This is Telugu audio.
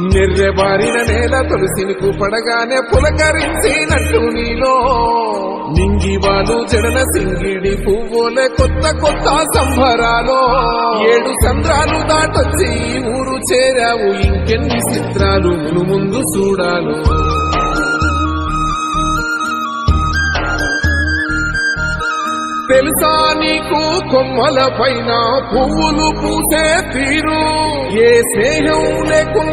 నిర్రెబారిన నేల తులసినికు పడగానే పులకరించినట్టు నీలో. నింగివాలు జడన సింగిడి పువ్వులే కొత్త కొత్త సంభరాలో ఏడు సంద్రాలు దాటొచ్చి ఊరు చేరావు ఇంకెన్ని చిత్రాలు ముందు చూడాలో. తెలుసా నీకు కొమ్మల పైన పువ్వులు పూసే తీరు? ఏ స్నేహం లేకుండా